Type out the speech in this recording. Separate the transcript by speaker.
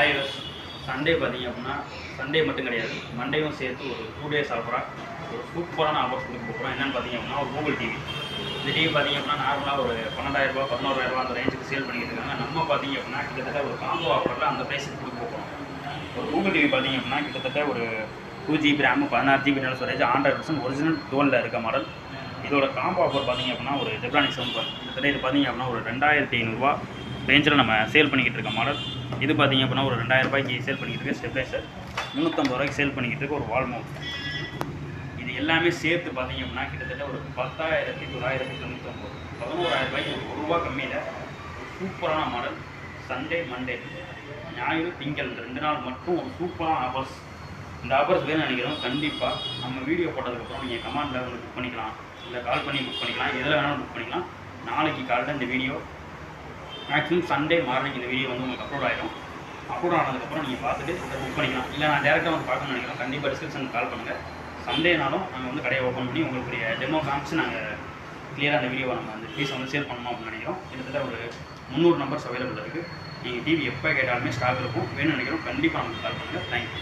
Speaker 1: ஆயிரஸ் Sunday பார்த்தீங்க அப்படின்னா Sunday மட்டும் கிடையாது. மண்டேவும் சேர்த்து ஒரு டூ டேஸ் ஆஃபராக ஒரு சூப்பரான ஆஃபர்ஸ் கொடுக்க போகிறோம் என்னென்னு பார்த்தீங்க அப்படின்னா ஒரு கூகுள் டிவி இந்த டிவி பார்த்தீங்க அப்படின்னா நார்மலாக ஒரு பன்னெண்டாயிரரூபா பதினோராயிரரூபா அந்த ரேஞ்சுக்கு சேல் பண்ணிக்கிட்டு இருக்காங்க. நம்ம பார்த்தீங்க அப்படின்னா கிட்டத்தட்ட ஒரு காம்போ ஆஃபரில் அந்த ப்ரைஸுக்கு கொடுக்க போகிறோம் ஒரு கூகுள் டிவி பார்த்தீங்க அப்படின்னா கிட்டத்தட்ட ஒரு டூ ஜிபி ரேமு பதினாறு ஜிபி நல்ல ஸ்டோரேஜ் ஹண்ட்ரட் பர்சன்ட் ஒரிஜினல் டோனில் இருக்க மாடல் இதோட காம்போ ஆஃபர் பார்த்தீங்க அப்படின்னா ஒரு ஜெப்ரானிக் செவன் பார் கிட்டத்தட்ட இது பார்த்தீங்க அப்படின்னா ஒரு ரெண்டாயிரத்தி ஐநூறுரூவா ரேஞ்சில் நம்ம சேல் பண்ணிக்கிட்டு இருக்க மாடல் இது பார்த்தீங்க அப்படின்னா ஒரு ரெண்டாயிரம் ரூபாய்க்கு சேல் பண்ணிக்கிட்டு இருக்க ஸ்டெப்லைசர் முந்நூற்றம்பது ரூபாய்க்கு சேல் பண்ணிக்கிட்டு இருக்க ஒரு வால் மவுண்ட் இது எல்லாமே சேர்த்து பார்த்தீங்க அப்படின்னா கிட்டத்தட்ட ஒரு பத்தாயிரத்தி தொள்ளாயிரத்தி தொண்ணூற்றொம்பது பதினோராயிரம் ரூபாய்க்கு ஒரு ரூபா கம்மியில் ஒரு சூப்பரான மாடல் சண்டே மண்டே ஞாயிறு திங்கள் ரெண்டு நாள் மட்டும் ஒரு சூப்பரான ஆஃபர்ஸ் இந்த ஆஃபர்ஸ் வேணும்னு நினைக்கிறோம் கண்டிப்பாக நம்ம வீடியோ போட்டதுக்கப்புறம் நீங்கள் கமாண்ட் உங்களுக்கு புக் பண்ணிக்கலாம். இல்லை கால் பண்ணி புக் பண்ணிக்கலாம். எதில் வேணாலும் புக் பண்ணிக்கலாம். நாளைக்கு காலையில் இந்த வீடியோ மேக்ஸிமம் சண்டே மார்னிங் இந்த வீடியோ வந்து உங்களுக்கு அப்லோட் ஆகிடும் அப்லோட் ஆனதுக்கப்புறம் நீங்கள் பார்த்துட்டு இதை புக் பண்ணிக்கலாம் இல்லை நான் டேரெக்டாக வந்து பார்க்கணும்னு நினைக்கிறோம் கண்டிப்பாக டிஸ்கிரிப்ஷன் கால் பண்ணுங்கள் சண்டேனாலும் நாங்கள் வந்து கடையை ஓப்பன் பண்ணி உங்களுக்கு டெமோ காமிச்சு நாங்கள் கிளியராக அந்த வீடியோவை நம்ம அந்த ஃபீஸை வந்து சேல் பண்ணணும் அப்படின்னு நினைக்கிறோம். கிட்டத்தட்ட ஒரு முந்நூறு நம்பர்ஸ் அவைலபிள் இருக்குது நீங்கள் டிவி எப்போ கேட்டாலுமே ஸ்டாக் இருக்கும். வேணும்னு நினைக்கிறோம் கண்டிப்பாக நமக்கு கால் பண்ணுங்கள் தேங்க்யூ